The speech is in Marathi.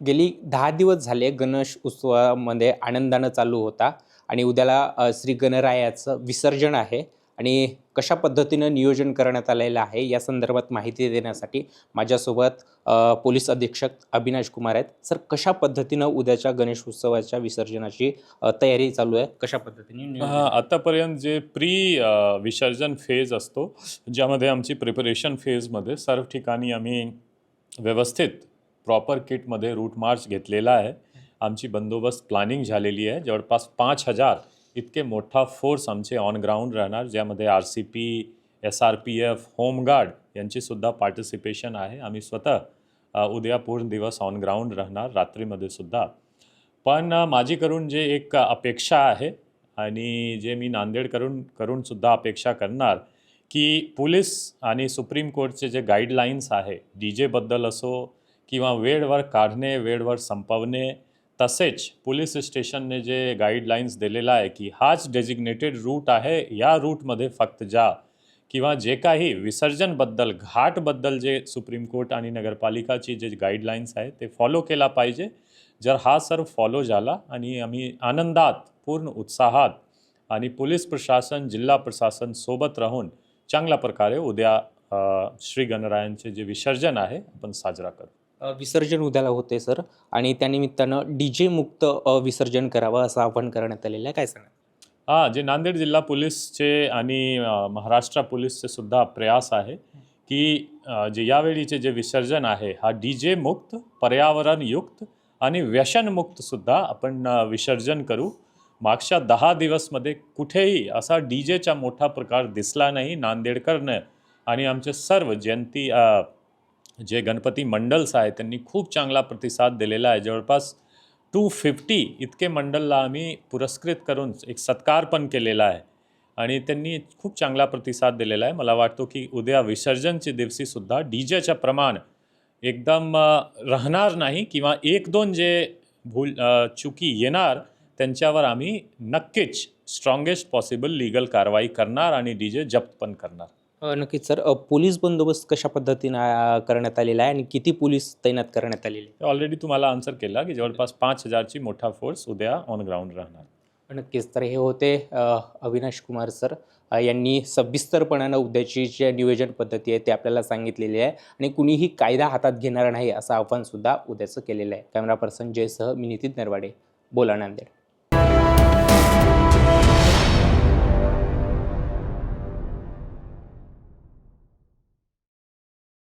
गेली दहा दिवस झाले गणेश उत्सवामध्ये आनंदानं चालू होता आणि उद्याला श्री गणरायाचं विसर्जन आहे आणि कशा पद्धतीनं नियोजन करण्यात आलेलं आहे या संदर्भात माहिती देण्यासाठी माझ्यासोबत पोलीस अधीक्षक अविनाश कुमार आहेत. सर कशा पद्धतीनं उद्याच्या गणेश उत्सवाच्या विसर्जनाची तयारी चालू आहे? कशा पद्धतीने आतापर्यंत जे प्री विसर्जन फेज असतो ज्यामध्ये आमची प्रिपरेशन फेजमध्ये सर्व ठिकाणी आम्ही व्यवस्थित प्रॉपर किटमध्ये रूट मार्च घेतलेला आहे. आमची बंदोबस्त प्लॅनिंग झालेली आहे. जवळपास पाच हजार इतके मोठा फोर्स आमचे ऑन ग्राउंड राहणार ज्यामध्ये R C P S R P F home guard यांचीसुद्धा participation आहे. आम्ही स्वतः उद्या पूर्ण दिवस ऑन ग्राउंड राहणार रात्रीमध्ये सुद्धा. पण माझी करून जे एक अपेक्षा आहे आणि जे मी नांदेड करून करूनसुद्धा अपेक्षा करणार की पोलीस आणि सुप्रीम कोर्टचे जे गाईडलाईन्स आहे डी जेबद्दल असो किंवा वेळवर काढणे वेळवर संपवणे तसेच पोलीस स्टेशनने जे गाईडलाईन्स दिलेला आहे की हाच डेजिग्नेटेड रूट आहे या रूटमध्ये फक्त जा. किंवा जे काही विसर्जनबद्दल घाटबद्दल जे सुप्रीम कोर्ट आणि नगरपालिकाची जे गाईडलाईन्स आहे ते फॉलो केला पाहिजे. जर हा सर्व फॉलो झाला आणि आम्ही आनंदात पूर्ण उत्साहात आणि पोलीस प्रशासन जिल्हा प्रशासन सोबत राहून चांगल्या प्रकारे उद्या श्री गणरायांचे जे विसर्जन आहे आपण साजरा करू विसर्जन उद्याला होते सर. आणि त्यानिमित्तानं डी जे मुक्त विसर्जन करावं असं आवाहन करण्यात आलेलं आहे. काय सांगा हां जे नांदेड जिल्हा पोलीसचे आणि महाराष्ट्र पोलीसचे सुद्धा प्रयास आहे की जे यावेळीचे जे विसर्जन आहे हा डी जे मुक्त पर्यावरणयुक्त आणि व्यसनमुक्त सुद्धा आपण विसर्जन करू. मागच्या दहा दिवसमध्ये कुठेही असा डी जेचा मोठा प्रकार दिसला नाही नांदेडकरनं. आणि आमचे सर्व जयंती जे गणपती मंडल्स आहे त्यांनी खूप चांगला प्रतिसाद दिलेला आहे. जवळपास टू फिफ्टी इतके मंडलला आम्ही पुरस्कृत करून एक सत्कार पण केलेला आहे. आणि त्यांनी खूप चांगला प्रतिसाद दिलेला आहे. मला वाटतो की उद्या विसर्जनच्या दिवशीसुद्धा डी जेचं प्रमाण एकदम राहणार नाही किंवा एक दोन जे भूल चुकी येणार त्यांच्यावर आम्ही नक्कीच स्ट्रॉंगेस्ट पॉसिबल लीगल कारवाई करणार आणि डी जे जप्त पण करणार. नक्कीच सर. पोलीस बंदोबस्त कशा पद्धतीनं करण्यात आलेला आहे आणि किती पोलीस तैनात करण्यात आलेले आहे? ऑलरेडी तुम्हाला आन्सर केला की जवळपास पाच हजारची मोठा फोर्स उद्या ऑन ग्राउंड राहणार. नक्कीच. तर हे होते अविनाश कुमार सर. यांनी सविस्तरपणानं उद्याची जे नियोजन पद्धती आहे ते आपल्याला सांगितलेली आहे आणि कुणीही कायदा हातात घेणार नाही असं आव्हानसुद्धा उद्याचं केलेलं आहे. कॅमेरा पर्सन जयसह मी नितीन नरवाडे बोला नांदेड.